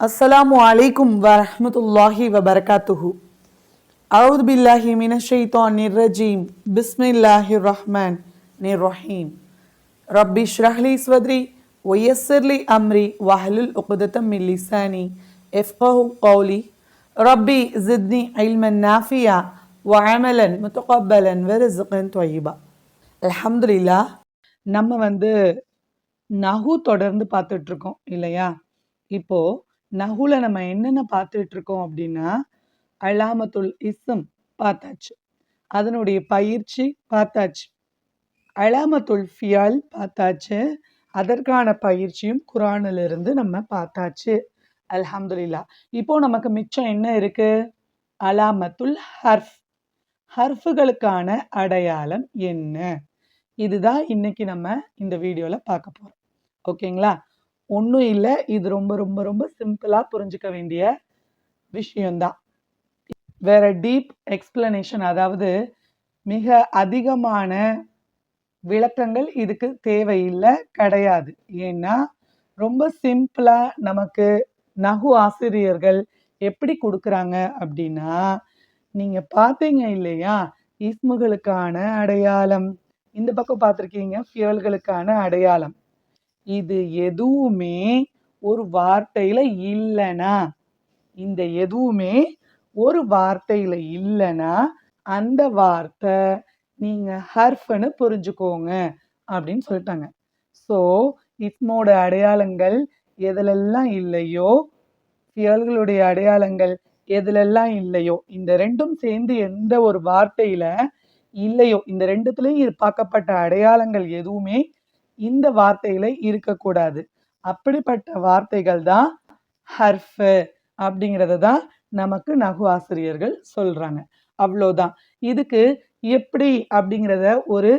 السلام عليكم ورحمة الله وبركاته. أعوذ بالله من الشيطان الرجيم. بسم الله الرحمن الرحيم. ربي اشرح لي صدري ويسر لي أمري واحلل عقدة من لساني يفقه قولي. ரப்பி ஜித்னி ஐல்மன் நாஃபியா வழமலன் முத்துகபலன் வெறு ஜிகன் தொய்பா அலமதுல்லா நம்ம வந்து நகு தொடர்ந்து பார்த்துட்ருக்கோம் இல்லையா? இப்போது நகுவில் நம்ம என்னென்ன பார்த்துட்ருக்கோம் அப்படின்னா அலாமத்துல் இஸ்ம் பார்த்தாச்சு. அதனுடைய பயிற்சி பார்த்தாச்சு. அலாமத்துல் ஃபியால் பார்த்தாச்சு. அதற்கான பயிற்சியும் குரானிலிருந்து நம்ம பார்த்தாச்சு. அல்ஹம்துலில்லா இப்போ நமக்கு மிச்சம் என்ன இருக்கு? அலாமத்துல் ஹர்ஃப். ஹர்ஃபுகளுக்கான அடையாளம் என்ன? இதுதான் இன்னைக்கு நம்ம இந்த வீடியோவில் பார்க்க போகிறோம் ஓகேங்களா? ஒன்றும் இல்லை. இது ரொம்ப ரொம்ப ரொம்ப சிம்பிளாக புரிஞ்சுக்க வேண்டிய விஷயம்தான். வேற டீப் எக்ஸ்பிளனேஷன் அதாவது மிக அதிகமான விளக்கங்கள் இதுக்கு தேவையில்லை கிடையாது. ஏன்னா ரொம்ப சிம்பிளாக நமக்கு நகு ஆசிரியர்கள் எப்படி கொடுக்குறாங்க அப்படின்னா நீங்கள் பார்த்தீங்க இல்லையா? இஸ்முகளுக்கான அடையாளம். இந்த பக்கம் பார்த்துருக்கீங்க ஃபியல்களுக்கான அடையாளம். இது எதுவுமே ஒரு வார்த்தையில இல்லைனா இந்த எதுவுமே ஒரு வார்த்தையில இல்லைனா அந்த வார்த்தை நீங்க ஹர்ஃப்னு புரிஞ்சுக்கோங்க அப்படின்னு சொல்லிட்டாங்க. ஸோ இஸ்மோட அடையாளங்கள் எதுலெல்லாம் இல்லையோ ஃபியல்களுடைய அடையாளங்கள் எதுலெல்லாம் இல்லையோ இந்த ரெண்டும் சேர்ந்து எந்த ஒரு வார்த்தையில இல்லையோ இந்த ரெண்டுத்துலயும் பார்க்கப்பட்ட அடையாளங்கள் எதுவுமே இந்த வார்த்தையில இருக்கக்கூடாது. அப்படிப்பட்ட வார்த்தைகள் தான் ஹர்ஃப் அப்படிங்கிறத தான் நமக்கு நகு ஆசிரியர்கள் சொல்றாங்க. அவ்வளோதான். இதுக்கு எப்படி அப்படிங்கிறத ஒரு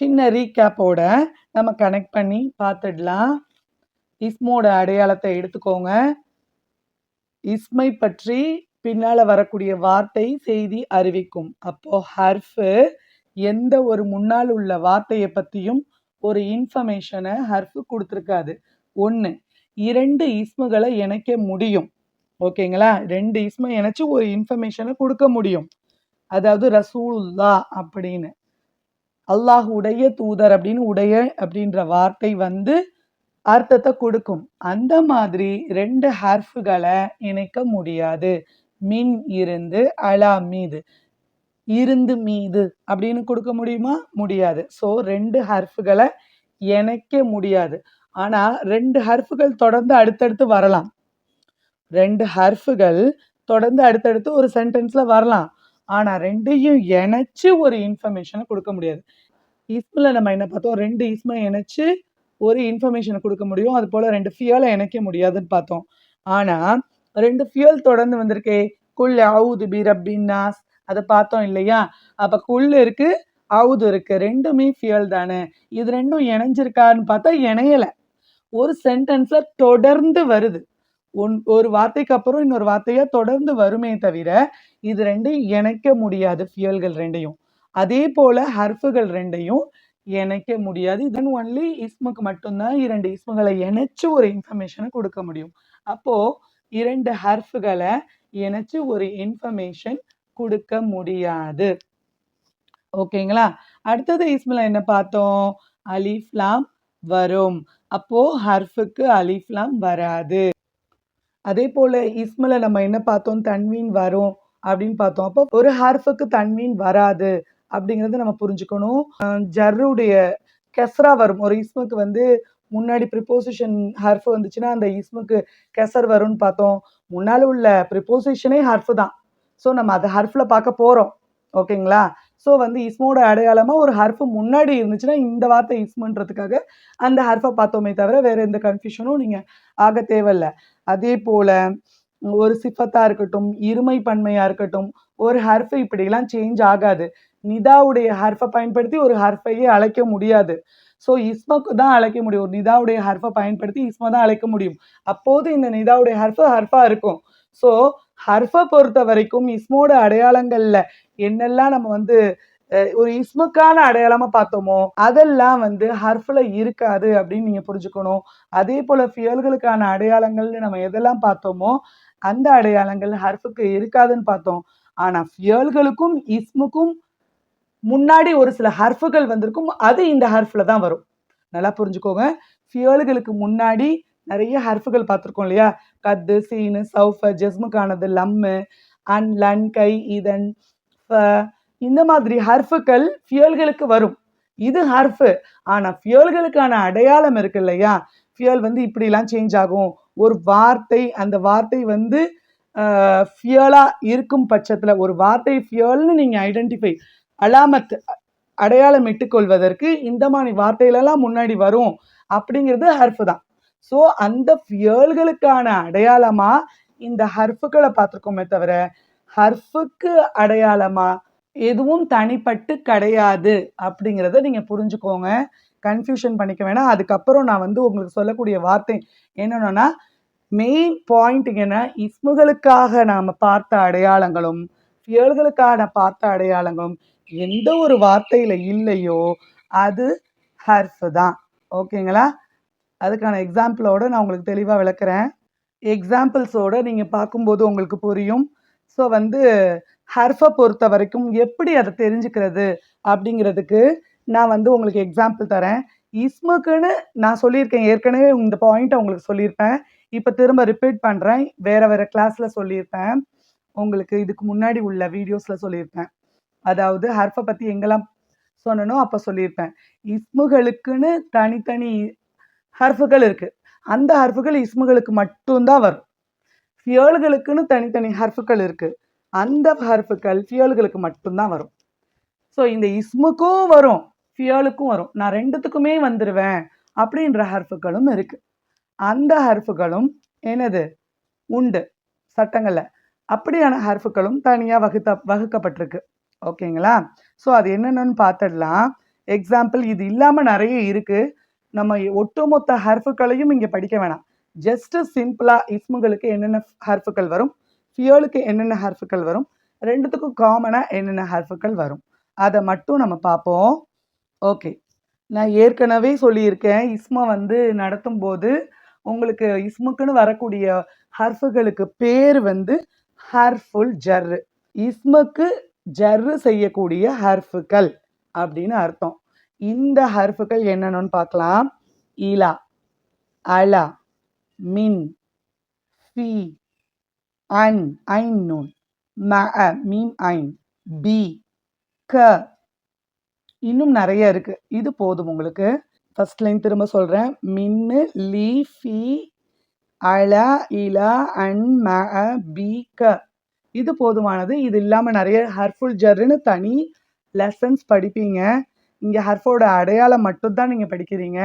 சின்ன ரீகேப்போட நம்ம கனெக்ட் பண்ணி பார்த்துடலாம். இஸ்மோட அடையாளத்தை எடுத்துக்கோங்க. இஸ்மை பற்றி பின்னால் வரக்கூடிய வார்த்தை செய்தி அறிவிக்கும். அப்போ ஹர்ஃபு எந்த ஒரு முன்னால் உள்ள வார்த்தையை பற்றியும் ஒரு இன்ஃபர்மேஷனை ஹர்ஃப் கொடுத்துருக்காது. ஒன்று இரண்டு இஸ்முகளை இணைக்க முடியும். ஓகேங்களா? ரெண்டு இஸ்மை இணைச்சு ஒரு இன்ஃபர்மேஷனை கொடுக்க முடியும். அதாவது ரசூலுல்லா அப்படின்னு. அல்லாஹ் உடைய தூதர் அப்படின்னு உடைய அப்படின்ற வார்த்தை வந்து அர்த்தத்தை கொடுக்கும். அந்த மாதிரி ரெண்டு ஹர்ஃபுகளை இணைக்க முடியாது. மின் இருந்து அலா மீது. இருந்து மீது அப்படின்னு கொடுக்க முடியுமா? முடியாது. ஸோ ரெண்டு ஹர்ஃபுகளை இணைக்க முடியாது. ஆனால் ரெண்டு ஹர்ஃபுகள் தொடர்ந்து அடுத்தடுத்து வரலாம். ரெண்டு ஹர்ஃபுகள் தொடர்ந்து அடுத்தடுத்து ஒரு சென்டென்ஸில் வரலாம். ஆனால் ரெண்டையும் இணைச்சு ஒரு இன்ஃபர்மேஷனை கொடுக்க முடியாது. இஸ்மில் நம்ம என்ன பார்த்தோம்? ரெண்டு இஸ்மை இணைச்சு ஒரு இன்ஃபர்மேஷனை கொடுக்க முடியும். அது போல் ரெண்டு ஃபியூலை இணைக்க முடியாதுன்னு பார்த்தோம். ஆனால் ரெண்டு ஃபியூல் தொடர்ந்து வந்திருக்கே. குல் அவுது பி ரப்பின்னாஸ் அதை பார்த்தோம் இல்லையா? அப்போ குல் இருக்கு அவுது இருக்கு. ரெண்டுமே ஃபியூல் தானே. இது ரெண்டும் இணைஞ்சிருக்கான்னு பார்த்தா இணையலை. ஒரு சென்டென்ஸில் தொடர்ந்து வருது. ஒன் ஒரு வார்த்தைக்கு அப்புறம் இன்னொரு வார்த்தையாக தொடர்ந்து வருமே தவிர இது ரெண்டையும் இணைக்க முடியாது ஃபியூல்கள் ரெண்டையும். அதே போல் ஹர்ஃபுகள் ரெண்டையும் இணைக்க முடியாது. இதன் ஒன்லி இஸ்முக்கு மட்டும்தான் இரண்டு இஸ்முகளை இணைச்சு ஒரு இன்ஃபர்மேஷனை கொடுக்க முடியும். அப்போ இரண்டு ஹர்ஃபுகளை இணைச்சு ஒரு இன்ஃபர்மேஷன் கொடுக்க முடியாது. ஓகேங்களா? அடுத்தது இஸ்மில் என்ன பார்த்தோம்? அலிஃப்லாம் வரும். அப்போ ஹர்ஃபுக்கு அலிஃப்லாம் வராது. அதே போல இஸ்மில் நம்ம என்ன பார்த்தோம்? தன்வீன் வரும் அப்படின்னு பார்த்தோம். அப்போ ஒரு ஹர்ஃபுக்கு தன்வீன் வராது. அப்படிங்கிறது நம்ம புரிஞ்சுக்கணும். அஹ் ஜர்ருடைய கெஸ்ரா வரும். ஒரு இஸ்முக்கு வந்து முன்னாடி ப்ரிப்போசிஷன் ஹர்ஃப் வந்துச்சுன்னா அந்த இஸ்முக்கு கெசர் வரும்னு பார்த்தோம். முன்னால் உள்ள ப்ரிப்போசிஷனே ஹர்ஃப் தான். ஸோ நம்ம அதை ஹர்ஃபில் பார்க்க போகிறோம் ஓகேங்களா? ஸோ வந்து இஸ்மோட அடையாளமாக ஒரு ஹர்ஃப் முன்னாடி இருந்துச்சுன்னா இந்த வார்த்தை இஸ்முன்றதுக்காக அந்த ஹர்ஃபை பார்த்தோமே தவிர வேறு எந்த கன்ஃபியூஷனும் நீங்கள் ஆக தேவையில்ல. அதே போல் ஒரு சிஃபத்தாக இருக்கட்டும் இருமை பன்மையாக இருக்கட்டும் ஒரு ஹர்ஃப் இப்படிலாம் சேஞ்ச் ஆகாது. நிதாவுடைய ஹர்ஃபை பயன்படுத்தி ஒரு ஹர்ஃபையே அழைக்க முடியாது. ஸோ இஸ்மக்கு தான் அழைக்க முடியும். ஒரு நிதாவுடைய ஹர்ஃபை பயன்படுத்தி இஸ்மா தான் அழைக்க முடியும். அப்போது இந்த நிதாவுடைய ஹர்ஃபு ஹர்ஃபா இருக்கும். ஸோ ஹர்ஃபை பொறுத்த வரைக்கும் இஸ்மோட அடையாளங்கள்ல என்னெல்லாம் நம்ம வந்து ஒரு இஸ்முக்கான அடையாளமா பார்த்தோமோ அதெல்லாம் வந்து ஹர்ஃபில் இருக்காது அப்படின்னு நீங்க புரிஞ்சுக்கணும். அதே போல ஃபியல்களுக்கான அடையாளங்கள்னு நம்ம எதெல்லாம் பார்த்தோமோ அந்த அடையாளங்கள் ஹர்ஃபுக்கு இருக்காதுன்னு பார்த்தோம். ஆனா ஃபியல்களுக்கும் இஸ்முக்கும் முன்னாடி ஒரு சில ஹர்ஃபுகள் வந்திருக்கும். அது இந்த ஹர்ஃபில் தான் வரும். நல்லா புரிஞ்சுக்கோங்க. ஃபியல்களுக்கு முன்னாடி நிறைய ஹர்ஃபுகள் பார்த்துருக்கோம் இல்லையா? கத்து சீனு சௌஃப ஜஸ்முக்கானது லம்மு அன் லன் கை இதன் இந்த மாதிரி ஹர்ஃபுகள் ஃபியல்களுக்கு வரும். இது ஹர்ஃபு. ஆனால் ஃபியல்களுக்கான அடையாளம் இருக்கு இல்லையா? ஃபியல் வந்து இப்படிலாம் சேஞ்ச் ஆகும். ஒரு வார்த்தை அந்த வார்த்தை வந்து ஃபியலா இருக்கும் பட்சத்தில் ஒரு வார்த்தை ஃபியல்னு நீங்கள் ஐடென்டிஃபை அலாமத் அடையாளம் இட்டுக்கொள்வதற்கு இந்த மாதிரி வார்த்தைகளெல்லாம் முன்னாடி வரும் அப்படிங்கிறது ஹர்ஃபு தான். ஸோ அந்த ஃபியல்களுக்கான அடையாளமா இந்த ஹர்ஃபுக்களை பார்த்துருக்கோமே தவிர ஹர்ஃபுக்கு அடையாளமா எதுவும் தனிப்பட்டு கிடையாது அப்படிங்கிறத நீங்க புரிஞ்சுக்கோங்க. கன்ஃபியூஷன் பண்ணிக்க வேணாம். அதுக்கப்புறம் நான் வந்து உங்களுக்கு சொல்லக்கூடிய வார்த்தை என்னென்னா மெயின் பாயிண்ட் என்ன? இஸ்முகளுக்காக நாம் பார்த்த அடையாளங்களும் ஃபியல்களுக்காக பார்த்த அடையாளங்களும் எந்த ஒரு வார்த்தையில இல்லையோ அது ஹர்ஃப் தான். ஓகேங்களா? அதுக்கான எக்ஸாம்பிளோட நான் உங்களுக்கு தெளிவாக விளக்குறேன். எக்ஸாம்பிள்ஸோடு நீங்கள் பார்க்கும்போது உங்களுக்கு புரியும். ஸோ வந்து ஹர்ஃபை பொறுத்த வரைக்கும் எப்படி அதை தெரிஞ்சுக்கிறது அப்படிங்கிறதுக்கு நான் வந்து உங்களுக்கு எக்ஸாம்பிள் தரேன். இஸ்முக்குன்னு நான் சொல்லியிருக்கேன். ஏற்கனவே இந்த பாயிண்ட்டை உங்களுக்கு சொல்லியிருப்பேன். இப்போ திரும்ப ரிப்பீட் பண்ணுறேன் வேறு வேறு கிளாஸில் சொல்லியிருப்பேன். உங்களுக்கு இதுக்கு முன்னாடி உள்ள வீடியோஸில் சொல்லியிருப்பேன். அதாவது ஹர்ஃபை பற்றி எங்கெல்லாம் சொன்னனோ அப்போ சொல்லியிருப்பேன். இஸ்முகளுக்குன்னு தனித்தனி ஹர்ஃபுகள் இருக்குது அந்த ஹர்ஃபுகள் இஸ்முகளுக்கு மட்டும்தான் வரும். ஃபியல்களுக்குன்னு தனித்தனி ஹர்ஃபுகள் இருக்குது அந்த ஹர்ஃபுகள் ஃபியல்களுக்கு மட்டும்தான் வரும். ஸோ இந்த இஸ்முக்கும் வரும் ஃபியலுக்கும் வரும். நான் ரெண்டுத்துக்குமே வந்துடுவேன் அப்படின்ற ஹர்ஃபுகளும் இருக்குது அந்த ஹர்ஃபுகளும் என்னது? உண்டு சட்டங்களில். அப்படியான ஹர்ஃபுகளும் தனியாக வகுத்த வகுக்கப்பட்டிருக்கு. ஓகேங்களா? ஸோ அது என்னென்னு பார்த்துடலாம். எக்ஸாம்பிள் இது இல்லாமல் நிறைய இருக்குது நம்ம ஒட்டுமொத்த ஹர்ஃபுக்களையும் இங்கே படிக்க வேணாம். ஜஸ்ட்டு சிம்பிளாக இஸ்முகளுக்கு என்னென்ன ஹர்ஃபுக்கள் வரும்? ஃபியோலுக்கு என்னென்ன ஹர்ஃபுக்கள் வரும்? ரெண்டுத்துக்கும் காமனாக என்னென்ன ஹர்ஃபுக்கள் வரும்? அதை மட்டும் நம்ம பார்ப்போம். ஓகே நான் ஏற்கனவே சொல்லியிருக்கேன். இஸ்மை வந்து நடத்தும் போது உங்களுக்கு இஸ்முக்குன்னு வரக்கூடிய ஹர்ஃபுகளுக்கு பேர் வந்து ஹர்ஃபுல் ஜர்ரு. இஸ்முக்கு ஜர்ரு செய்யக்கூடிய ஹர்ஃபுகள் அப்படின்னு அர்த்தம். இந்த ஹர்ஃபுகள் என்னென்னு பார்க்கலாம். இலா அலா மின் ஃபி அன் ஐன் நூன் ம மீம் ஐன் பி க. இன்னும் நிறைய இருக்கு. இது போதும் உங்களுக்கு. ஃபர்ஸ்ட் லைன் திரும்ப சொல்கிறேன் மின்னு லீ ஃபி அல இலா அன் ம பி க. இது போதுமானது. இது இல்லாமல் நிறைய ஹர்ஃபுல் ஜர்னு தனி லெசன்ஸ் படிப்பீங்க. இங்கே ஹர்ஃபோட அடையாளம் மட்டும்தான் நீங்கள் படிக்கிறீங்க.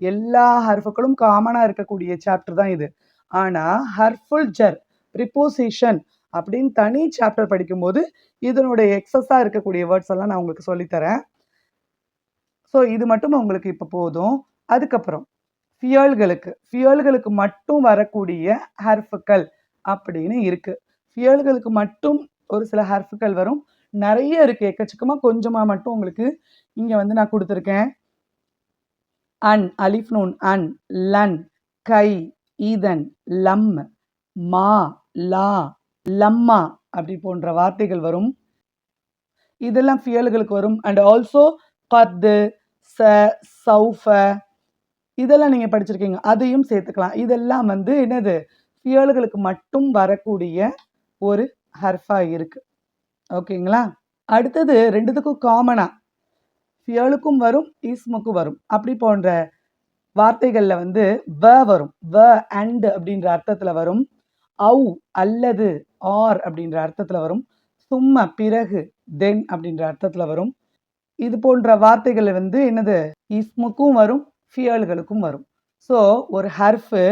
எல்லா ஹர்ஃபுகளும் காமனாக இருக்கக்கூடிய சாப்டர் தான் இது. ஆனால் ஹர்ஃபுல் ஜர் ப்ரிப்போசிஷன் அப்படின்னு தனி சாப்டர் படிக்கும்போது இதனுடைய எக்ஸஸாக இருக்கக்கூடிய வேர்ட்ஸ் எல்லாம் நான் உங்களுக்கு சொல்லித்தரேன். ஸோ இது மட்டும் உங்களுக்கு இப்போ போதும். அதுக்கப்புறம் ஃபியல்களுக்கு ஃபியல்களுக்கு மட்டும் வரக்கூடிய ஹர்ஃபுக்கள் அப்படின்னு இருக்குது ஃபியல்களுக்கு மட்டும் ஒரு சில ஹர்ஃபுகள் வரும். நிறைய இருக்குது எக்கச்சக்கமாக கொஞ்சமாக மட்டும் உங்களுக்கு இங்கே வந்து நான் கொடுத்துருக்கேன். அன் அலிஃப் நூன் அன் லன் கை ஈதன் லம் மா லா லம்மா அப்படி போன்ற வார்த்தைகள் வரும். இதெல்லாம் ஃபியல்களுக்கு வரும். அண்ட் ஆல்சோ கத்து ச சௌஃப. இதெல்லாம் நீங்கள் படிச்சிருக்கீங்க. அதையும் சேர்த்துக்கலாம். இதெல்லாம் வந்து என்னது? ஃபியல்களுக்கு மட்டும் வரக்கூடிய ஒரு ஹர்ஃபா இருக்கு. ஓகேங்களா? அடுத்தது ரெண்டுத்துக்கும் காமனா ஃபியலுக்கும் வரும் ஈஸ்முக்கும் வரும். அப்படி போன்ற வார்த்தைகளில் வந்து வ வரும். வ அண்ட் அப்படின்ற அர்த்தத்தில் வரும். அவு அல்லது ஆர் அப்படின்ற அர்த்தத்தில் வரும். சும்ம பிறகு தென் அப்படின்ற அர்த்தத்தில் வரும். இது போன்ற வார்த்தைகள் வந்து என்னது? இஸ்முக்கும் வரும் ஃபியல்களுக்கும் வரும். ஸோ ஒரு ஹர்ஃபு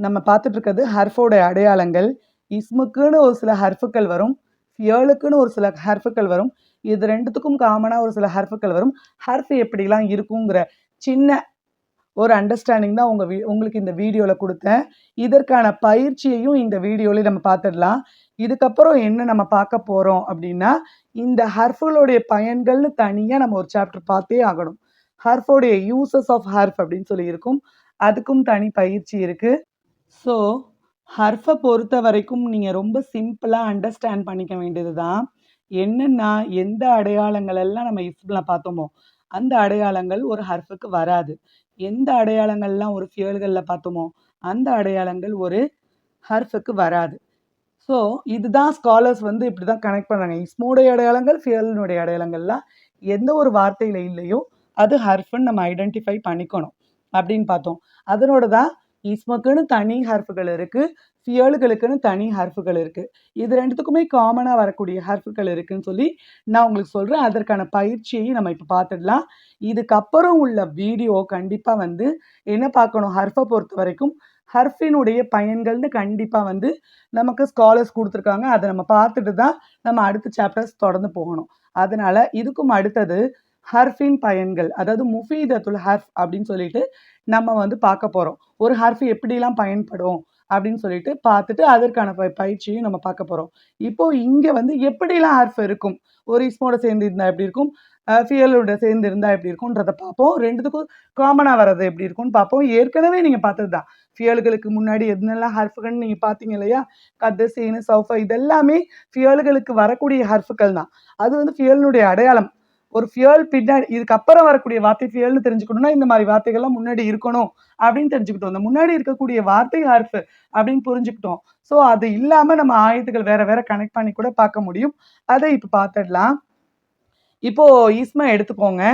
நம்ம பார்த்துட்டு இருக்கிறது ஹர்ஃபோட அடையாளங்கள் இஸ்முக்குன்னு ஒரு சில ஹர்ஃபுக்கள் வரும் ஃபியலுக்குன்னு ஒரு சில ஹர்ஃபுக்கள் வரும். இது ரெண்டுத்துக்கும் காமனாக ஒரு சில ஹர்ஃபுக்கள் வரும். ஹர்ஃப் எப்படிலாம் இருக்குங்கிற சின்ன ஒரு அண்டர்ஸ்டாண்டிங் தான் உங்கள் வீ உங்களுக்கு இந்த வீடியோவில் கொடுத்தேன். இதற்கான பயிற்சியையும் இந்த வீடியோவில் நம்ம பார்த்துடலாம். இதுக்கப்புறம் என்ன நம்ம பார்க்க போகிறோம் அப்படின்னா இந்த ஹர்ஃபுகளுடைய பயன்கள்னு தனியாக நம்ம ஒரு சாப்டர் பார்த்தே ஆகணும். ஹர்ஃபோடைய யூசஸ் ஆஃப் ஹர்ஃப் அப்படின்னு சொல்லி இருக்கும். அதுக்கும் தனி பயிற்சி இருக்குது ஸோ ஹர்ஃபை பொறுத்த வரைக்கும் நீங்கள் ரொம்ப சிம்பிளாக அண்டர்ஸ்டாண்ட் பண்ணிக்க வேண்டியது தான் என்னென்னா எந்த அடையாளங்கள் எல்லாம் நம்ம இஸ்மில் பார்த்தோமோ அந்த அடையாளங்கள் ஒரு ஹர்ஃபுக்கு வராது. எந்த அடையாளங்கள்லாம் ஒரு ஃபியல்களில் பார்த்தோமோ அந்த அடையாளங்கள் ஒரு ஹர்ஃபுக்கு வராது. ஸோ இதுதான் ஸ்காலர்ஸ் வந்து இப்படி தான் கனெக்ட் பண்ணுறாங்க இஸ்மோடைய அடையாளங்கள் ஃபியலினுடைய அடையாளங்கள்லாம் எந்த ஒரு வார்த்தையில் இல்லையோ அது ஹர்ஃபுன்னு நம்ம ஐடென்டிஃபை பண்ணிக்கணும். அப்படின்னு பார்த்தோம். அதனோட தான் இஸ்முக்குன்னு தனி ஹர்ஃபுகள் இருக்குது ஃபியலுகளுக்குன்னு தனி ஹர்ஃபுகள் இருக்குது இது ரெண்டுத்துக்குமே காமனாக வரக்கூடிய ஹர்ஃபுகள் இருக்குதுன்னு சொல்லி நான் உங்களுக்கு சொல்கிறேன் அதற்கான பயிற்சியையும் நம்ம இப்போ பார்த்துடலாம். இதுக்கப்புறம் உள்ள வீடியோ கண்டிப்பாக வந்து என்ன பார்க்கணும்? ஹர்ஃபை பொறுத்த வரைக்கும் ஹர்ஃபினுடைய பயன்கள்னு கண்டிப்பாக வந்து நமக்கு ஸ்காலர்ஸ் கொடுத்துருக்காங்க. அதை நம்ம பார்த்துட்டு தான் நம்ம அடுத்த சாப்டர்ஸ் தொடர்ந்து போகணும். அதனால் இதுக்கும் அடுத்தது ஹர்ஃபின் பயன்கள் அதாவது முஃபீதத்துல் ஹர்ஃப் அப்படின்னு சொல்லிட்டு நம்ம வந்து பார்க்க போகிறோம் ஒரு ஹர்ஃப் எப்படிலாம் பயன்படும் அப்படின்னு சொல்லிட்டு பார்த்துட்டு அதற்கான ப பயிற்சியும் நம்ம பார்க்க போகிறோம் இப்போ இங்கே வந்து எப்படிலாம் ஹர்ஃப் இருக்கும்? ஒரு இஸ்மோட சேர்ந்து இருந்தால் எப்படி இருக்கும்? ஃபியலோட சேர்ந்து இருந்தால் எப்படி இருக்கும்ன்றத பார்ப்போம். ரெண்டுத்துக்கும் காமனாக வர்றது எப்படி இருக்கும்னு பார்ப்போம். ஏற்கனவே நீங்கள் பார்த்தது தான். ஃபியல்களுக்கு முன்னாடி எதுனெல்லாம் ஹர்ஃபுகள்னு நீங்கள் பார்த்தீங்க இல்லையா? கத்து சீனு சௌஃபா இதெல்லாமே ஃபியல்களுக்கு வரக்கூடிய ஹர்ஃபுகள் தான். அது வந்து ஃபியலினுடைய அடையாளம். ஒரு ஃபியல் பின்னாடி இதுக்கப்புறம் வரக்கூடிய வார்த்தை ஃபியல்னு தெரிஞ்சுக்கணும்னா இந்த மாதிரி வார்த்தைகள்லாம் முன்னாடி இருக்கணும் அப்படின்னு தெரிஞ்சுக்கிட்டோம். இந்த முன்னாடி இருக்கக்கூடிய வார்த்தை ஹர்ஃப் அப்படின்னு புரிஞ்சுக்கிட்டோம். ஸோ அது இல்லாமல் நம்ம ஆயத்துகள் வேற வேற கனெக்ட் பண்ணி கூட பார்க்க முடியும். அதை இப்போ பார்த்துடலாம். இப்போ இஸ்ம எடுத்துக்கோங்க.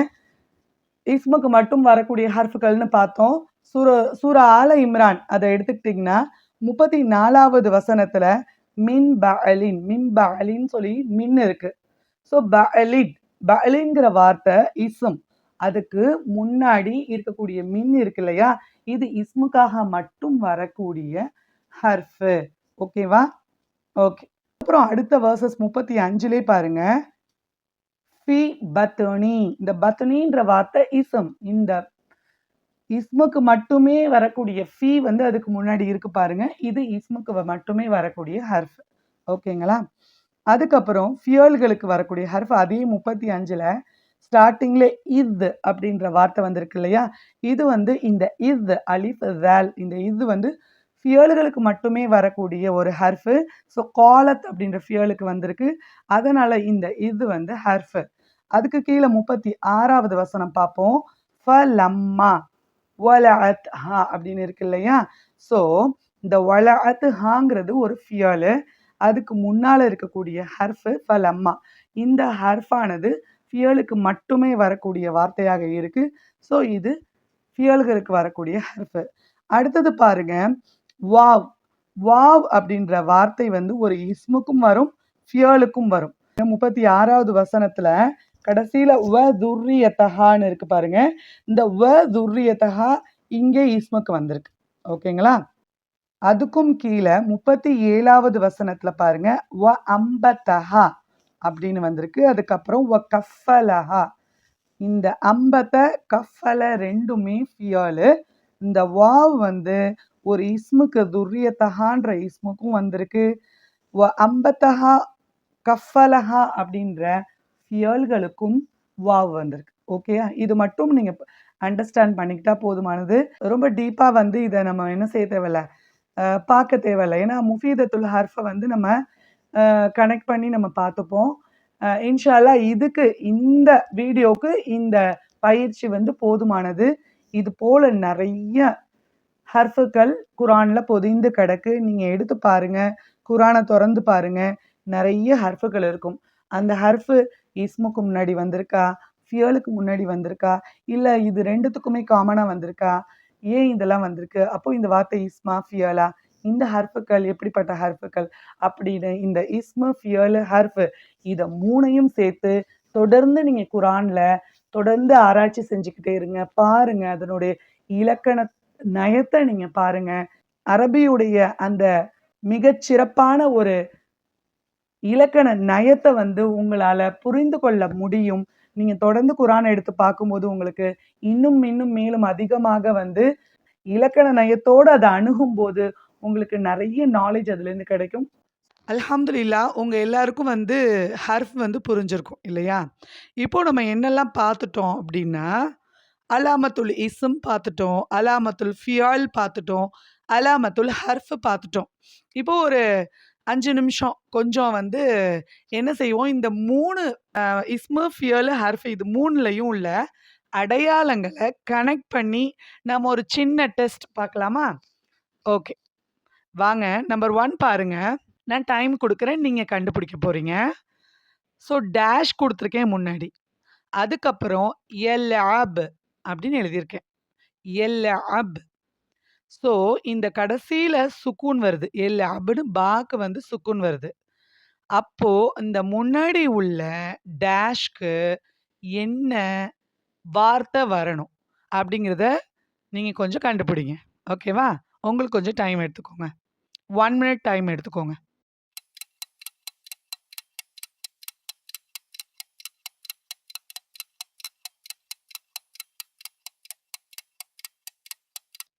இஸ்முக்கு மட்டும் வரக்கூடிய ஹர்ஃபுகள்னு பார்த்தோம். சூர சூர ஆல இம்ரான் அதை எடுத்துக்கிட்டிங்கன்னா முப்பத்தி நாலாவது வசனத்தில் மின் பலின் மின் பலின்னு சொல்லி மின் இருக்கு. ஸோ பலின் பலிங்கிற வார்த்தை இஸ்ம். அதுக்கு முன்னாடி இருக்கக்கூடிய மின் இருக்கு இல்லையா? இது இஸ்முக்காக மட்டும் வரக்கூடிய ஹர்ஃபு. ஓகேவா? ஓகே. அப்புறம் அடுத்த வேர்சஸ் முப்பத்தி அஞ்சுலே பாருங்க. ஃபி பத்னி இந்த பத்னின்ற வார்த்தை இசம் இந்த இஸ்முக்கு மட்டுமே வரக்கூடிய ஃபி வந்து அதுக்கு முன்னாடி இருக்கு பாருங்க. இது இஸ்முக்கு வ- மட்டுமே வரக்கூடிய ஹர்ஃப். ஓகேங்களா? அதுக்கப்புறம் ஃபியல்களுக்கு வரக்கூடிய ஹர்ஃப் அதே முப்பத்தி அஞ்சில் ஸ்டார்டிங்கில் இத் அப்படின்ற வார்த்தை வந்திருக்கு இல்லையா? இது வந்து இந்த இத் அலிஃப் ஜால் இந்த இது வந்து ஃபியல்களுக்கு மட்டுமே வரக்கூடிய ஒரு ஹர்ஃபு. ஸோ காலத் அப்படின்ற ஃபியலுக்கு வந்திருக்கு. அதனால் இந்த இது வந்து ஹர்ஃபு. அதுக்கு கீழே முப்பத்தி ஆறாவது வசனம் பார்ப்போம். ஃப லம்மா ஒலஅத் ஹா அப்படின்னு இருக்கு இல்லையா? ஸோ இந்த ஒலஅத் ஹாங்கிறது ஒரு ஃபியலு. அதுக்கு முன்னால் இருக்கக்கூடிய ஹர்ஃபு ஃபலம்மா. இந்த ஹர்ஃபானது ஃபியலுக்கு மட்டுமே வரக்கூடிய வார்த்தையாக இருக்கு. ஸோ இது ஃபியல்களுக்கு வரக்கூடிய ஹர்ஃபு. அடுத்தது பாருங்க. வாவ். வாவ் அப்படின்ற வார்த்தை வந்து ஒரு இஸ்முக்கும் வரும் ஃபியலுக்கும் வரும். முப்பத்தி ஆறாவது வசனத்துல கடைசியில வ துர்ரியத்தகான்னு இருக்கு பாருங்க. இந்த வ துர்ரியத்தகா இங்கே இஸ்முக்கு வந்திருக்கு. ஓகேங்களா? அதுக்கும் கீழே முப்பத்தி ஏழாவது வசனத்துல பாருங்க வ அம்பத்தஹா அப்படின்னு வந்திருக்கு. அதுக்கப்புறம் வ கஃபலஹா இந்த அம்பத்த கஃபல ரெண்டுமே ஃபியலு. இந்த வாவ் வந்து ஒரு இஸ்முக்கு துர்ரியத்தஹான்ற இஸ்முக்கும் வந்திருக்கு. வ அம்பத்தஹா கஃபலஹா அப்படின்ற ஃபியல்களுக்கும் வாவ் வந்திருக்கு. ஓகேயா இது மட்டும் நீங்கள் அண்டர்ஸ்டாண்ட் பண்ணிக்கிட்டா போதுமானது. ரொம்ப டீப்பாக வந்து இதை நம்ம என்ன செய்ய தேவையில்ல? பார்க்க தேவையில்லை. ஏன்னா முஃபீதத்துல் ஹர்ஃபை வந்து நம்ம கனெக்ட் பண்ணி நம்ம பார்த்துப்போம் இன்ஷால்லா இதுக்கு இந்த வீடியோக்கு இந்த பயிற்சி வந்து போதுமானது. இது போல நிறைய ஹர்ஃபுகள் குரான்ல பொதிந்து கிடக்கு. நீங்கள் எடுத்து பாருங்க. குரானை திறந்து பாருங்கள் நிறைய ஹர்ஃபுகள் இருக்கும். அந்த ஹர்ஃபு இஸ்முக்கு முன்னாடி வந்திருக்கா? ஃபியலுக்கு முன்னாடி வந்திருக்கா? இல்லை இது ரெண்டுத்துக்குமே காமனாக வந்திருக்கா? ஏன் இதெல்லாம் வந்திருக்கு? அப்போ இந்த வார்த்தை இஸ்மா ஃபியலா இந்த ஹர்ஃபுக்கள் எப்படிப்பட்ட ஹர்ஃபுக்கள்? அப்படின்னு இந்த இஸ்மு ஃபியல் ஹர்ஃபு இதை மூணையும் சேர்த்து தொடர்ந்து நீங்கள் குரானில் தொடர்ந்து ஆராய்ச்சி செஞ்சுக்கிட்டே இருங்க. பாருங்க அதனுடைய இலக்கண நயத்தை நீங்கள் பாருங்க. அரபியுடைய அந்த மிகச்சிறப்பான ஒரு இலக்கண நயத்தை வந்து உங்களால் புரிந்து கொள்ள முடியும். நீங்கள் தொடர்ந்து குரானை எடுத்து பார்க்கும்போது உங்களுக்கு இன்னும் இன்னும் மேலும் அதிகமாக வந்து இலக்கண நயத்தோடு அதை அணுகும்போது உங்களுக்கு நிறைய நாலேஜ் அதுலேருந்து கிடைக்கும் அல்ஹம்துலில்லா உங்கள் எல்லாருக்கும் வந்து ஹர்ஃப் வந்து புரிஞ்சிருக்கும் இல்லையா? இப்போ நம்ம என்னெல்லாம் பார்த்துட்டோம் அப்படின்னா அலாமத்துல் இஸ்ம் பார்த்துட்டோம், அலாமத்துல் ஃபியால் பார்த்துட்டோம், அலாமத்துல் ஹர்ஃப் பார்த்துட்டோம். இப்போ ஒரு அஞ்சு நிமிஷம் கொஞ்சம் வந்து என்ன செய்வோம், இந்த 3 அ இஸ்மு, ஃபியலு, ஹர்ஃப் இது மூணுலையும் உள்ள அடையாளங்களை கனெக்ட் பண்ணி நம்ம ஒரு சின்ன டெஸ்ட் பார்க்கலாமா? ஓகே. வாங்க நம்பர் ஒன் பாருங்க. நான் டைம் கொடுக்குறேன் நீங்கள் கண்டுபிடிக்க போகிறீங்க ஸோ டேஷ் கொடுத்துருக்கேன் முன்னாடி. அதுக்கப்புறம் யல்அப் அப்படின்னு எழுதியிருக்கேன். யல்அப். ஸோ இந்த கடைசியில் சுக்கூன் வருது. யல்அப்னு பாக்கு வந்து சுக்கூன் வருது. அப்போது இந்த முன்னாடி உள்ள டேஷ்க்கு என்ன வார்த்தை வரணும்? அப்படிங்கிறத நீங்கள் கொஞ்சம் கண்டுபிடிங்க. ஓகேவா? உங்களுக்கு கொஞ்சம் டைம் எடுத்துக்கோங்க. ஒன் மினிட் டைம் எடுத்துக்கோங்க.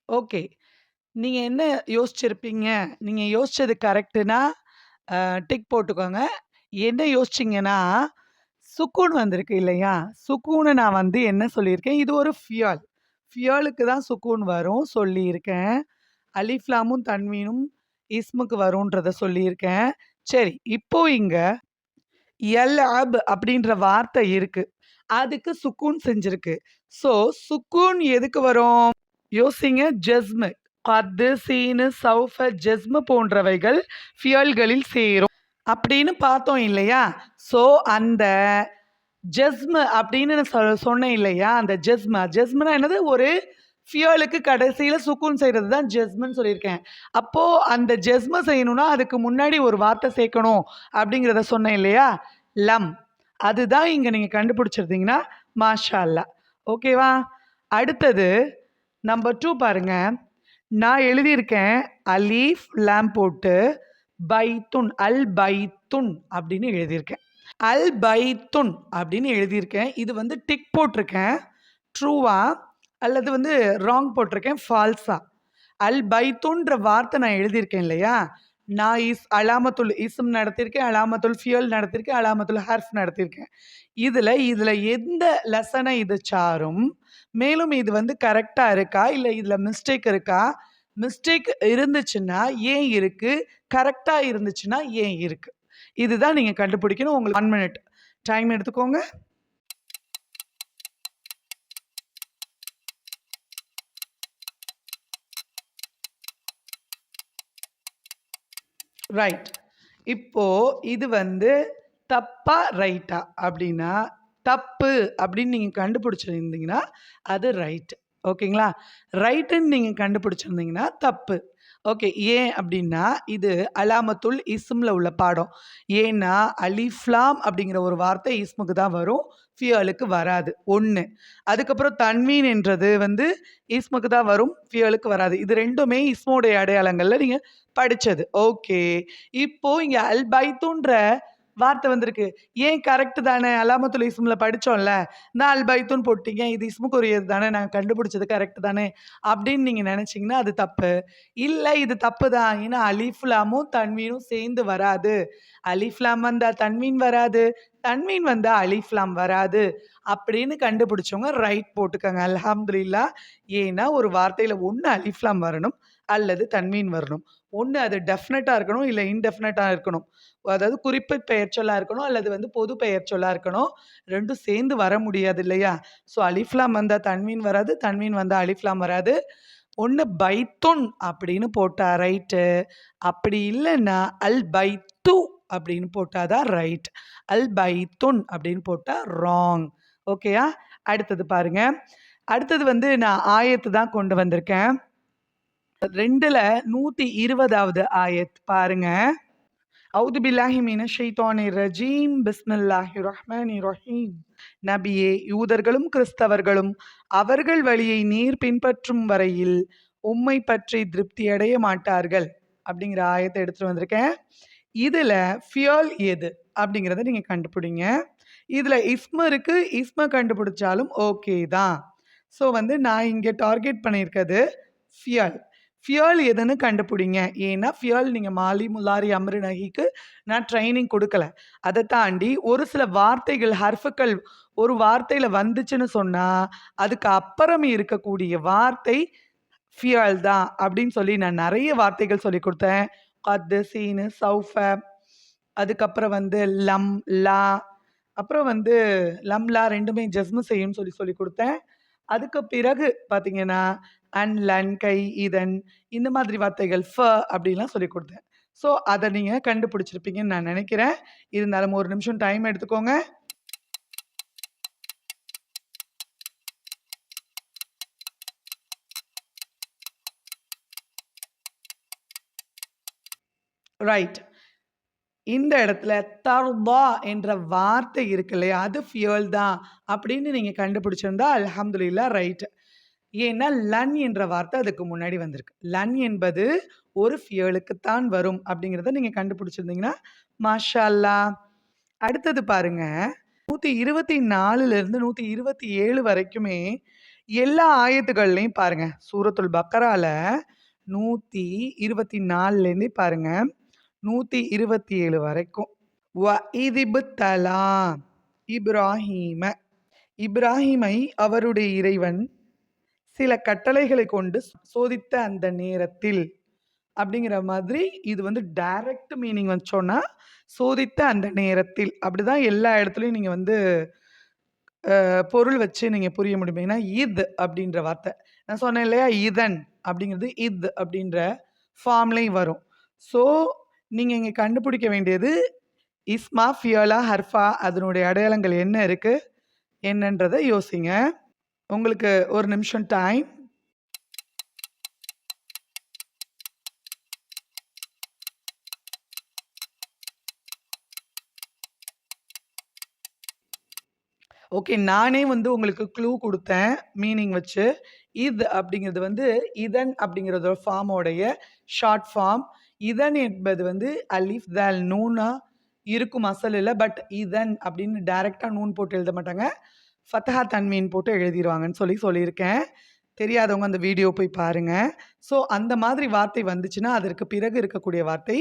ஓகே. நீங்க என்ன யோசிச்சிருப்பீங்க? நீங்க யோசிச்சது கரெக்ட்டுனா, அ டிக் போட்டுக்கோங்க. என்ன யோசிச்சீங்கன்னா, சுக்கூன் வந்திருக்கு இல்லையா? சுக்கூன நான் வந்து என்ன சொல்லியிருக்கேன், இது ஒரு ஃபியால். ஃபியாலுக்கு தான் சுக்கூன் வரும் சொல்லியிருக்கேன். அலிஃப் லாமும், தன்வீனும் இஸ்முக்கு வரும்ன்றத சொல்லியிருக்கேன். சரி, இப்போ இங்க யல்அப் அப்படின்ற வார்த்தை இருக்கு. அதுக்கு சுக்கூன் செஞ்சிருக்கு. ஸோ சுக்கூன் எதுக்கு வரும்? யோசிங்க ஜஸ்மு. கத்து, சீனு, சௌஃப, ஜெஸ்மு போன்றவைகள் ஃபியல்களில் சேரும். அப்படின்னு பார்த்தோம் இல்லையா? ஸோ அந்த ஜெஸ்மு அப்படின்னு நான் சொ சொன்னேன் இல்லையா? அந்த ஜெஸ்மா ஜஸ்முனா என்னது? ஒரு ஃபியோலுக்கு கடைசியில் சுக்குன் செய்கிறது தான் ஜெஸ்முன்னு சொல்லியிருக்கேன். அப்போது அந்த ஜெஸ்மு செய்யணும்னா, அதுக்கு முன்னாடி ஒரு வார்த்தை சேர்க்கணும் அப்படிங்கிறத சொன்னேன் இல்லையா? லம். அதுதான் இங்கே நீங்கள் கண்டுபிடிச்சிருந்தீங்கன்னா, மாஷா அல்லா ஓகேவா? அடுத்தது நம்பர் டூ பாருங்க. நான் எழுதியிருக்கேன் அலீஃப், லேம் போட்டு பைத்துன், அல் பைத்துன் அப்படின்னு எழுதியிருக்கேன். அல் பைத்துன் அப்படின்னு எழுதியிருக்கேன். இது வந்து டிக் போட்டிருக்கேன். ட்ரூவா? அல்லது வந்து ராங் போட்டிருக்கேன். ஃபால்ஸா? அல் பைத்துன்ற வார்த்தை நான் எழுதியிருக்கேன் இல்லையா? நான் இஸ் அலாமத்துல் இஸ்ம் நடத்தியிருக்கேன். அலாமத்துல் ஃபியல் நடத்தியிருக்கேன். அலாமத்துல் ஹர்ஃப் நடத்தியிருக்கேன். இதில் இதில் எந்த லெசனை இது சாரும்? மேலும் இது வந்து கரெக்டாக இருக்கா? இல்ல இதுல மிஸ்டேக் இருக்கா? மிஸ்டேக் இருந்துச்சுன்னா ஏன் இருக்கு? கரெக்டாக இருந்துச்சுன்னா ஏன் இருக்கு? இதுதான் நீங்க கண்டுபிடிக்கணும். உங்களுக்கு ஒன் மினிட் டைம் எடுத்துக்கோங்க. ரைட். இப்போ இது வந்து தப்பா, ரைட்டா? அப்படின்னா, தப்பு அப்படின்னு நீங்கள் கண்டுபிடிச்சிருந்தீங்கன்னா, அது ரைட்டு ஓகேங்களா? ரைட்டுன்னு நீங்கள் கண்டுபிடிச்சிருந்தீங்கன்னா, தப்பு. ஓகே. ஏன் அப்படின்னா, இது அலாமத்துல் இஸ்மில் உள்ள பாடம். ஏன்னா, அலிஃப்லாம் அப்படிங்கிற ஒரு வார்த்தை இஸ்முக்கு தான் வரும். ஃபியலுக்கு வராது. ஒன்று அதுக்கப்புறம் தன்மீன் என்றது வந்து இஸ்முக்கு தான் வரும். ஃபியலுக்கு வராது. இது ரெண்டுமே இஸ்மோடைய அடையாளங்களில் நீங்கள் படித்தது ஓகே. இப்போது இங்கே அல் பைத்துன்ற வார்த்தை வந்திருக்கு. ஏன் கரெக்டு தானே? அலாமத்துல இஸ்மில் படிச்சோம்ல. நான் அல் பைத்துன்னு போட்டீங்க. இது இஸ்முக்குரியது தானே. நாங்கள் கண்டுபிடிச்சது கரெக்டு தானே. அப்படின்னு நீங்கள் நினச்சிங்கன்னா அது தப்பு. இல்லை இது தப்பு தான். ஏன்னா அலிஃப்லாமும் தன்வீனும் சேர்ந்து வராது. அலிஃப்லாம் வந்தால் தன்வீன் வராது. தன்வீன் வந்தால் அலிஃப்லாம் வராது. அப்படின்னு கண்டுபிடிச்சவங்க ரைட் போட்டுக்கோங்க அல்ஹம்துலில்லாஹ். ஏன்னா ஒரு வார்த்தையில் ஒன்று அலிஃப்லாம் வரணும். அல்லது தன்மீன் வரணும். ஒன்று அது டெஃபினட்டாக இருக்கணும். இல்லை இன்டெஃபினட்டாக இருக்கணும். அதாவது குறிப்பு பெயர்ச்சொல்லா இருக்கணும். அல்லது வந்து பொது பெயர்ச்சொல்லா இருக்கணும். ரெண்டும் சேர்ந்து வர முடியாது இல்லையா? ஸோ அலிஃப்லாம் வந்தால் தன்மீன் வராது. தன்மீன் வந்தால் அலிஃப்லாம் வராது. ஒன்று பைத்துன் அப்படின்னு போட்டா ரைட்டு. அப்படி இல்லைன்னா அல் பைத்து அப்படின்னு போட்டால் தான் ரைட். அல் பைத்துன் அப்படின்னு போட்டால் ராங். ஓகேயா? அடுத்தது பாருங்க. அடுத்தது வந்து நான் ஆயத்து தான் கொண்டு வந்திருக்கேன். 2ல 120வது ஆயத் பாருங்க. அவுது பில்லாஹி மீன ஷைத்தானிர் ரஜீம். பிஸ்மில்லாஹி ரஹ்மானி ரஹீம். நபியே, யூதர்களும் கிறிஸ்தவர்களும் அவர்கள் வழியை நீர் பின்பற்றும் வரையில் உம்மை பற்றி திருப்தி அடைய மாட்டார்கள். அப்படிங்கிற ஆயத்தை எடுத்துட்டு வந்திருக்கேன். இதுல ஃபியல் எது? அப்படிங்கிறத நீங்க கண்டுபிடிங்க. இதுல இஸ்ம இருக்கு. இஸ்ம கண்டுபிடிச்சாலும் ஓகே தான். ஸோ வந்து நான் இங்கே டார்கெட் பண்ணியிருக்கிறது ஃபியல். ஃபியல் எதுன்னு கண்டுபிடிங்க. ஏன்னா ஃபியல் நீங்கள் மாலி முலாரி அம்ரு நகிக்கு நான் ட்ரைனிங் கொடுக்கல. அதை தாண்டி ஒரு சில வார்த்தைகள் ஹர்ஃபுக்கள் ஒரு வார்த்தையில் வந்துச்சுன்னு சொன்னால் அதுக்கு அப்புறம் இருக்கக்கூடிய வார்த்தை ஃபியல் தான் அப்படின்னு சொல்லி நான் நிறைய வார்த்தைகள் சொல்லி கொடுத்தேன். கத்து சீனு சௌஃப அதுக்கப்புறம் வந்து லம் லா அப்புறம் வந்து லம்லா ரெண்டுமே ஜஸ்மு செய்யும்னு சொல்லி சொல்லி கொடுத்தேன். அதுக்கு பிறகு பார்த்தீங்கன்னா அண்ட் லன் கை இதன் இந்த மாதிரி வார்த்தைகள் ஃப அப்படிலாம் சொல்லி கொடுத்தேன். ஸோ அதை நீங்கள் கண்டுபிடிச்சிருப்பீங்கன்னு நான் நினைக்கிறேன். இருந்தாலும் ஒரு நிமிஷம் டைம் எடுத்துக்கோங்க. ரைட் இந்த இடத்துல தர்பா என்ற வார்த்தை இருக்கு இல்லையா? அது ஃபியூல் தான் அப்படின்னு நீங்கள் கண்டுபிடிச்சிருந்தா அல்ஹம்துலில்லா ரைட் ஏன்னா லன் என்ற வார்த்தை அதுக்கு முன்னாடி வந்திருக்கு. லன் என்பது ஒரு ஃபியலுக்குத்தான் வரும் அப்படிங்கிறத நீங்கள் கண்டுபிடிச்சிருந்தீங்கன்னா மாஷால்லா. அடுத்தது பாருங்க. நூற்றி இருபத்தி நாலுலேருந்து நூற்றி இருபத்தி ஏழு வரைக்குமே எல்லா ஆயத்துகள்லையும் பாருங்க சூரத்துல் பக்கரால நூற்றி இருபத்தி நாலுலேருந்தே பாருங்க நூற்றி இருபத்தி ஏழு வரைக்கும். வ இதிபுத்தலா இப்ராஹீம. இப்ராஹிமை அவருடைய இறைவன் சில கட்டளைகளை கொண்டு சோதித்த அந்த நேரத்தில் அப்படிங்கிற மாதிரி இது வந்து டைரக்ட் மீனிங் வச்சோன்னா சோதித்த அந்த நேரத்தில். அப்படிதான் எல்லா இடத்துலையும் நீங்கள் வந்து பொருள் வச்சு நீங்கள் புரிய முடியும். ஏன்னா இத் அப்படின்ற வார்த்தை. நான் சொன்னேன் இல்லையா? இதன் அப்படிங்கிறது இத் அப்படின்ற ஃபார்ம்லேயும் வரும். ஸோ நீங்கள் இங்கே கண்டுபிடிக்க வேண்டியது இஸ்மா ஃபியோலா ஹர்ஃபா அதனுடைய அடையாளங்கள் என்ன இருக்குது என்னன்றதை யோசிங்க. உங்களுக்கு ஒரு நிமிஷம் டைம் ஓகே நானே வந்து உங்களுக்கு க்ளூ கொடுத்தேன் மீனிங் வச்சு. இது அப்படிங்கிறது வந்து இதன் அப்படிங்கிறதோட ஃபார்மோடைய ஷார்ட் ஃபார்ம் இதன் என்பது வந்து அலிஃப் தல் நூனா இருக்கும் அசல் இல்லை பட் இதன் அப்படின்னு டைரெக்டாக நூன் போட்டு எழுத மாட்டாங்க. ஃபத்தஹா தன்மீன் போட்டு எழுதிடுவாங்கன்னு சொல்லி சொல்லியிருக்கேன். தெரியாதவங்க அந்த வீடியோ போய் பாருங்கள் ஸோ அந்த மாதிரி வார்த்தை வந்துச்சுன்னா அதற்கு பிறகு இருக்கக்கூடிய வார்த்தை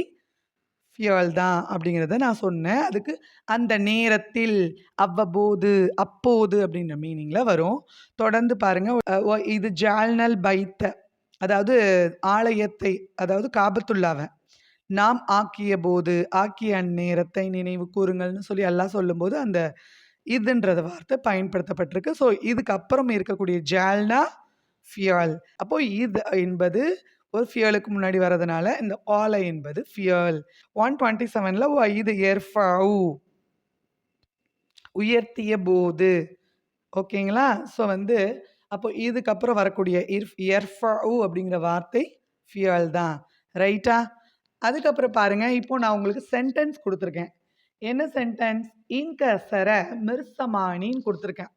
ஃபியல் தான் அப்படிங்கிறத நான் சொன்னேன். அதுக்கு அந்த நேரத்தில் அவ்வப்போது அப்போது அப்படின்ற மீனிங்கில் வரும். தொடர்ந்து பாருங்கள் இது ஜால்னல் பைத்த அதாவது ஆலயத்தை அதாவது காபத்துள்ளாவை நாம் ஆக்கிய போது ஆக்கிய அந்நேரத்தை நினைவு கூறுங்கள்னு சொல்லி எல்லாம் சொல்லும்போது அந்த இதுன்றத வார்த்தை பயன்படுத்தப்பட்டிருக்கு. ஸோ இதுக்கப்புறம் இருக்கக்கூடிய ஜால்னா ஃபியல். அப்போ இது என்பது ஒரு ஃபியலுக்கு முன்னாடி வரதுனால இந்த ஆலை என்பது ஃபியல். ஒன் டுவெண்ட்டி செவனில் இது எர்ஃபாவு உயர்த்திய போது. ஓகேங்களா? ஸோ வந்து அப்போ இதுக்கப்புறம் வரக்கூடிய இர்ஃப் எர்ஃபாவு அப்படிங்கிற வார்த்தை ஃபியல் தான். ரைட்டா அதுக்கப்புறம் பாருங்கள் இப்போ நான் உங்களுக்கு சென்டென்ஸ் கொடுத்துருக்கேன். என்ன சென்டென்ஸ் இன்கசர மிர்சமானின்னு கொடுத்துருக்கேன்.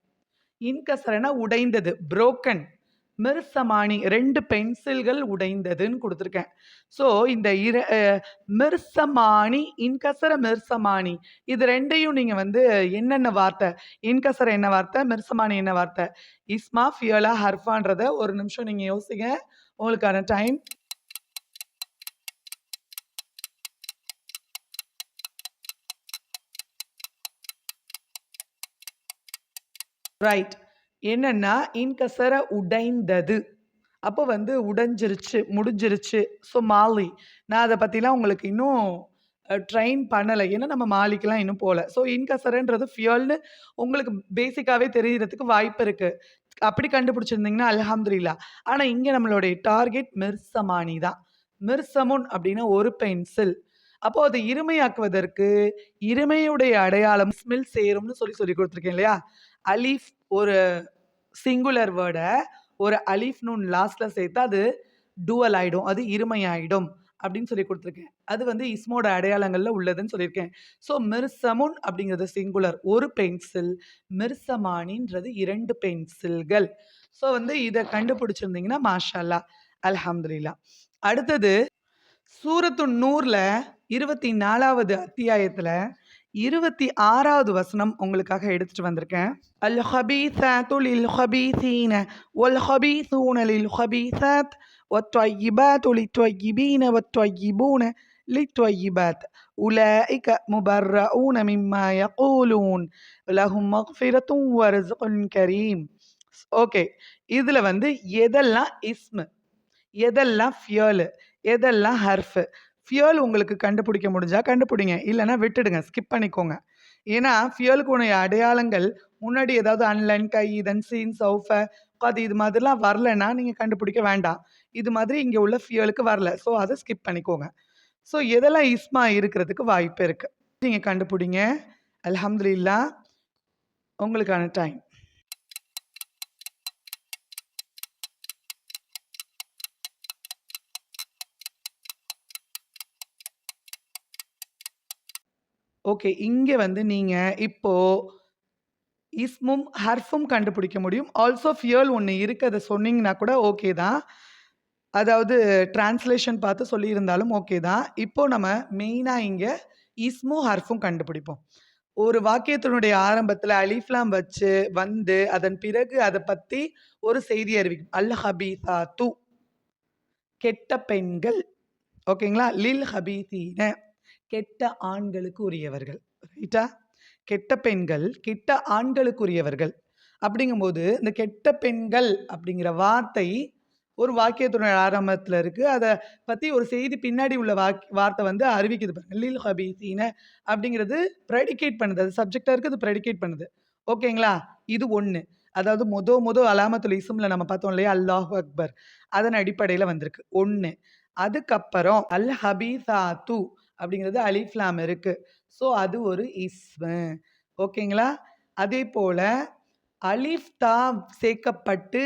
இன்கசரனா உடைந்தது புரோக்கன் மிர்சமானி ரெண்டு பென்சில்கள் உடைந்ததுன்னு கொடுத்துருக்கேன். ஸோ இந்த இர மிர்சமானி இன்கசர மிர்சமானி இது ரெண்டையும் நீங்கள் வந்து என்னென்ன வார்த்தை? இன்கசர என்ன வார்த்தை? மிர்சமானி என்ன வார்த்தை? இஸ்மா ஃபியோலா ஹர்ஃபான்றத ஒரு நிமிஷம் நீங்கள் யோசிங்க. உங்களுக்கான டைம் ரைட் என்னன்னா இன்கசர உடைந்தது. அப்போ வந்து உடைஞ்சிருச்சு முடிஞ்சிருச்சு. ஸோ மாலி நான் அதை பற்றிலாம் உங்களுக்கு இன்னும் ட்ரெயின் பண்ணலை. ஏன்னா நம்ம மாலிக்கெலாம் இன்னும் போகல ஸோ இன்கசரன்றது ஃபியல்னு உங்களுக்கு பேசிக்காகவே தெரிகிறதுக்கு வாய்ப்பு இருக்குது அப்படி கண்டுபிடிச்சிருந்தீங்கன்னா அலஹம்துல்லா ஆனால் இங்கே நம்மளுடைய டார்கெட் மிர்சமானி தான். மிர்சமுன் அப்படின்னா ஒரு பென்சில் அப்போ அதை இருமையாக்குவதற்கு இருமையுடைய அடையாளம் ஸ்மில் சேரும்னு சொல்லி சொல்லி கொடுத்துருக்கேன் இல்லையா? அலீஃப் ஒரு சிங்குலர் வேர்டை ஒரு அலீஃப் நூன் லாஸ்ட்டில் சேர்த்தா அது டூவல் ஆகிடும் அது இருமையாயிடும் அப்படின்னு சொல்லி கொடுத்துருக்கேன். அது வந்து இஸ்மோட அடையாளங்களில் உள்ளதுன்னு சொல்லியிருக்கேன். ஸோ மிர்சமுன் அப்படிங்கிறது சிங்குலர் ஒரு பென்சில் மிர்சமானின்றது இரண்டு பென்சில்கள் ஸோ வந்து இதை கண்டுபிடிச்சிருந்தீங்கன்னா மாஷல்லா அல்ஹம்துலில்லா. அடுத்தது சூரத்து நூறில் இருபத்தி நாலாவது அத்தியாயத்தில் இருபத்தி ஆறாவது வசனம் உங்களுக்காக எடுத்துட்டு வந்திருக்கேன் அல் ஹபீசாத்து லில் ஹபீசீன ஒல் ஹபீசூன லில் ஹபீசாத் والطيبات للطيبين والطيبون للطيبات أولئك مبرؤون مما يقولون لهم مغفرة ورزق كريم ஓகே இதில் வந்து எதெல்லாம் இஸ்மு எதெல்லாம் ஃபியலு எதெல்லாம் ஹர்ஃபு ஃபியல் உங்களுக்கு கண்டுபிடிக்க முடிஞ்சால் கண்டுபிடிங்க. இல்லைன்னா விட்டுடுங்க. ஸ்கிப் பண்ணிக்கோங்க. ஏன்னா ஃபியலுக்கு உடைய அடையாளங்கள் முன்னாடி ஏதாவது அன்லைன் கை இதன் சீன் சௌஃப அது இது மாதிரிலாம் வரலன்னா நீங்கள் கண்டுபிடிக்க வேண்டாம். இது மாதிரி இங்கே உள்ள ஃபியலுக்கு வரல. ஸோ அதை ஸ்கிப் பண்ணிக்கோங்க. ஸோ எதெல்லாம் இஸ்மா இருக்கிறதுக்கு வாய்ப்பு இருக்குது நீங்கள் கண்டுபிடிங்க. அலமதுல்லா உங்களுக்கான டைம் ஓகே இங்கே வந்து நீங்கள் இப்போது இஸ்மும் ஹர்ஃபும் கண்டுபிடிக்க முடியும். ஆல்சோ ஃபியல் ஒன்று இருக்குது அதை சொன்னீங்கன்னா கூட ஓகே தான். அதாவது டிரான்ஸ்லேஷன் பார்த்து சொல்லியிருந்தாலும் ஓகே தான். இப்போது நம்ம மெயினாக இங்கே இஸ்மும் ஹர்ஃபும் கண்டுபிடிப்போம். ஒரு வாக்கியத்தினுடைய ஆரம்பத்தில் அலிஃப்லாம் வச்சு வந்து அதன் பிறகு அதை பற்றி ஒரு செய்தி அறிவிக்கும். அல் ஹபீசா து கெட்ட பெண்கள். ஓகேங்களா? லில் ஹபீசீன கெட்ட ஆண்களுக்கு உரியவர்கள் ரைட்டா கெட்ட பெண்கள் கெட்ட ஆண்களுக்குரியவர்கள். அப்படிங்கும்போது இந்த கெட்ட பெண்கள் அப்படிங்கிற வார்த்தை ஒரு வாக்கியத்துடைய ஆரம்பத்தில் இருக்குது அதை பற்றி ஒரு செய்தி பின்னாடி உள்ள வாக் வார்த்தை வந்து அறிவிக்குது பாருங்க. லில் ஹபீசீன அப்படிங்கிறது ப்ரெடிகேட் பண்ணுது. அது சப்ஜெக்டாக இருக்குது அது ப்ரெடிகேட் பண்ணுது. ஓகேங்களா இது ஒன்று அதாவது மொத மொத அலாமத்துல இஸ்மில் நம்ம பார்த்தோம் இல்லையா? அல்லாஹ் அக்பர். அதன் அடிப்படையில் வந்திருக்கு. ஒன்று அதுக்கப்புறம் அல் ஹபீசா தூ அப்படிங்கிறது அலிஃப்லாம் இருக்குது ஸோ அது ஒரு இஸ்மு. ஓகேங்களா? அதே போல் அலிஃப் தா சேர்க்கப்பட்டு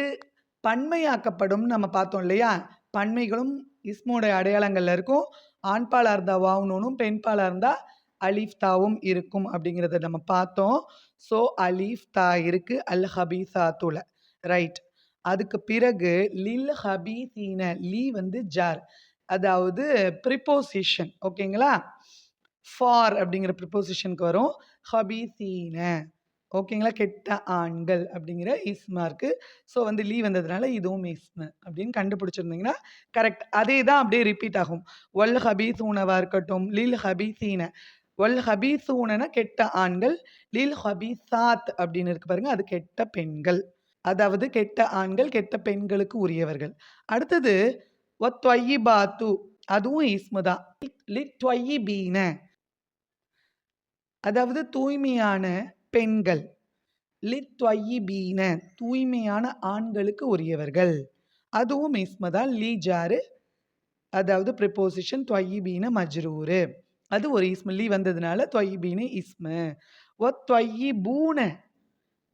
பன்மையாக்கப்படும் நம்ம பார்த்தோம் இல்லையா? பன்மைகளும் இஸ்மோடைய அடையாளங்களில் இருக்கும். ஆண்பாலாக இருந்தால் வாவுனோனும் பெண்பாலாக இருந்தால் அலிஃப்தாவும் இருக்கும் அப்படிங்கிறத நம்ம பார்த்தோம். ஸோ அலிஃப்தா இருக்குது இருக்கு அல் ஹபீசாத்துல ரைட். அதுக்கு பிறகு லில் ஹபீசீன லீ வந்து ஜார். அதாவது ப்ரிப்போசிஷன் ஓகேங்களா ஃபார் அப்படிங்கிற ப்ரிப்போசிஷனுக்கு வரும். ஹபீசீன ஓகேங்களா கெட்ட ஆண்கள் அப்படிங்கிற இஸ்மா இருக்குது ஸோ வந்து லீவ் வந்ததுனால இதுவும் இஸ்மு அப்படின்னு கண்டுபிடிச்சிருந்தீங்கன்னா கரெக்ட் அதே தான் அப்படியே ரிப்பீட் ஆகும். ஒல் ஹபீசூனவா இருக்கட்டும் லீல் ஹபீசீன ஒல் ஹபீசூனனா கெட்ட ஆண்கள் லீல் ஹபீசாத் அப்படின்னு இருக்கு பாருங்க அது கெட்ட பெண்கள். அதாவது கெட்ட ஆண்கள் கெட்ட பெண்களுக்கு உரியவர்கள். அடுத்தது ஒத்வயிபாத்து அதுவும் இஸ்மு தான் லிட்வயிபீன அதாவது தூய்மையான பெண்கள். லித்வயிபீன தூய்மையான ஆண்களுக்கு உரியவர்கள். அதுவும் இஸ்மு தான் லீ ஜாரு அதாவது ப்ரிப்போசிஷன் தொய்யிபீன மஜ்ரூரு. அது ஒரு இஸ்மு லீ வந்ததுனால தொய்யிபீன இஸ்மு. ஒ தொய்யிபூன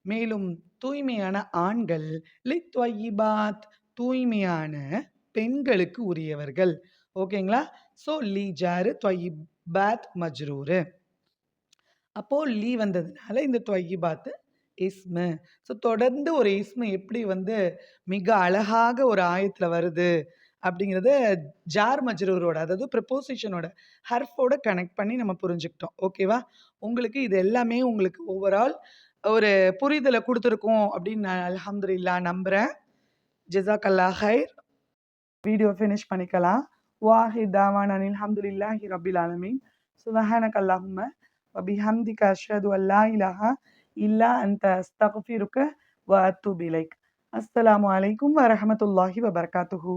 மேலும் தூய்மையான ஆண்கள். லித்வயிபாத் தூய்மையான பெண்களுக்கு உரியவர்கள். ஓகேங்களா? ஸோ லீ ஜாரு தொய்யிபாத் மஜ்ரூரு. அப்போது லீ வந்ததுனால இந்த தொய்யிபாத்து இஸ்மு. ஸோ தொடர்ந்து ஒரு இஸ்மு எப்படி வந்து மிக அழகாக ஒரு ஆயத்தில் வருது அப்படிங்கிறத ஜார் மஜ்ரூரோட அதாவது ப்ரிப்போசிஷனோட ஹர்ஃபோட கனெக்ட் பண்ணி நம்ம புரிஞ்சுக்கிட்டோம். ஓகேவா? உங்களுக்கு இது எல்லாமே உங்களுக்கு ஓவரால் ஒரு புரிதலை கொடுத்துருக்கோம் அப்படின்னு நான் அலமதுல்லா நம்புகிறேன் ஜெசாக் அல்லா ஹைர். வீடியோ ஃபினிஷ் பண்ணிக்கலாம். வாஹிர் தாவான் அனில் ஹம்துலில்லாஹி ரபில் ஆலமீன். சுபஹானக் அல்லாஹும்ம வபி ஹம்தி கஷது அல்லா இலஹா இல்லா அந்த அஸ்தகுஃபிருக்க வ அத்துபிலைக் அஸ்ஸலாமு அலைக்கும் வரஹமத்துல்லாஹி வபர்காத்துஹூ.